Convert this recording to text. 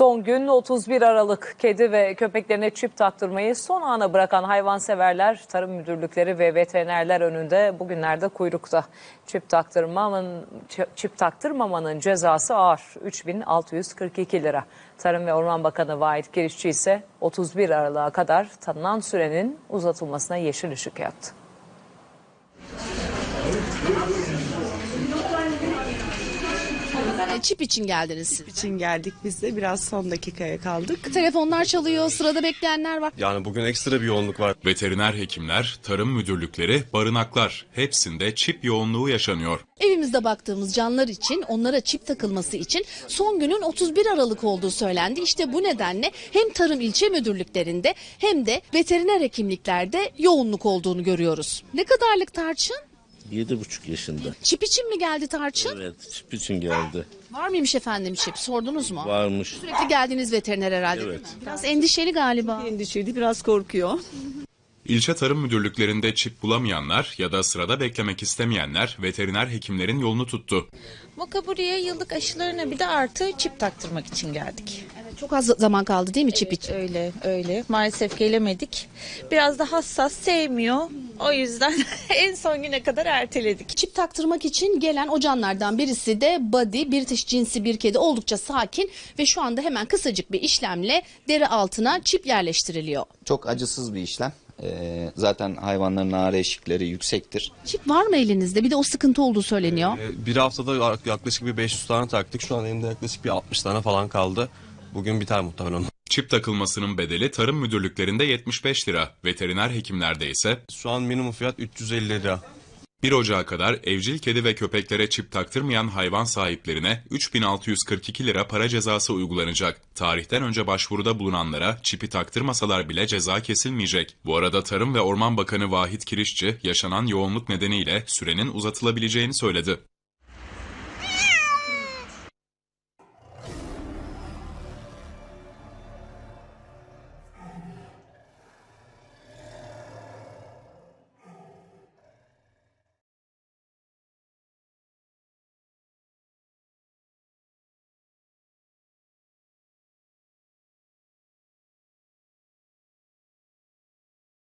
Son gün 31 Aralık kedi ve köpeklerine çip taktırmayı son ana bırakan hayvanseverler, tarım müdürlükleri ve veterinerler önünde bugünlerde kuyrukta. Çip taktırmamanın, çip taktırmamanın cezası ağır 3642 lira. Tarım ve Orman Bakanı Vahit Kirişçi ise 31 Aralık'a kadar tanınan sürenin uzatılmasına yeşil ışık yaktı. E, Çip için geldiniz siz. için geldik biz de biraz son dakikaya kaldık. Telefonlar çalıyor, sırada bekleyenler var. Yani bugün ekstra bir yoğunluk var. Veteriner hekimler, tarım müdürlükleri, barınaklar hepsinde çip yoğunluğu yaşanıyor. Evimizde baktığımız canlar için onlara çip takılması için son günün 31 Aralık olduğu söylendi. İşte bu nedenle hem tarım ilçe müdürlüklerinde hem de veteriner hekimliklerde yoğunluk olduğunu görüyoruz. Ne kadarlık tarçın? Yedi buçuk yaşında. Çip için mi geldi tarçın? Evet, çip için geldi. Var mıymış efendim çip? Sordunuz mu? Varmış. Sürekli geldiğiniz veteriner herhalde. değil Evet. mi? Biraz endişeli galiba. Endişeli biraz korkuyor. İlçe tarım müdürlüklerinde çip bulamayanlar ya da sırada beklemek istemeyenler veteriner hekimlerin yolunu tuttu. Moka buraya yıllık aşılarına bir de artı çip taktırmak için geldik. Evet, çok az zaman kaldı değil mi çip için? Öyle öyle. Maalesef gelemedik. Biraz da hassas sevmiyor. O yüzden en son güne kadar erteledik. Çip taktırmak için gelen o canlardan birisi de Buddy, British cinsi bir kedi oldukça sakin ve şu anda hemen kısacık bir işlemle deri altına çip yerleştiriliyor. Çok acısız bir işlem. Ee, zaten hayvanların ağrı eşikleri yüksektir. Çip var mı elinizde? Bir de o sıkıntı olduğu söyleniyor. Ee, Bir haftada yaklaşık bir 500 tane taktık. Şu an elimde yaklaşık bir 60 tane falan kaldı. Bugün biter muhtemelen. Çip takılmasının bedeli tarım müdürlüklerinde 75 lira, veteriner hekimlerde ise Şu an minimum fiyat 350 lira. 1 Ocağı kadar evcil kedi ve köpeklere çip taktırmayan hayvan sahiplerine 3642 lira para cezası uygulanacak. Tarihten önce başvuruda bulunanlara çipi taktırmasalar bile ceza kesilmeyecek. Bu arada Tarım ve Orman Bakanı Vahit Kirişçi yaşanan yoğunluk nedeniyle sürenin uzatılabileceğini söyledi.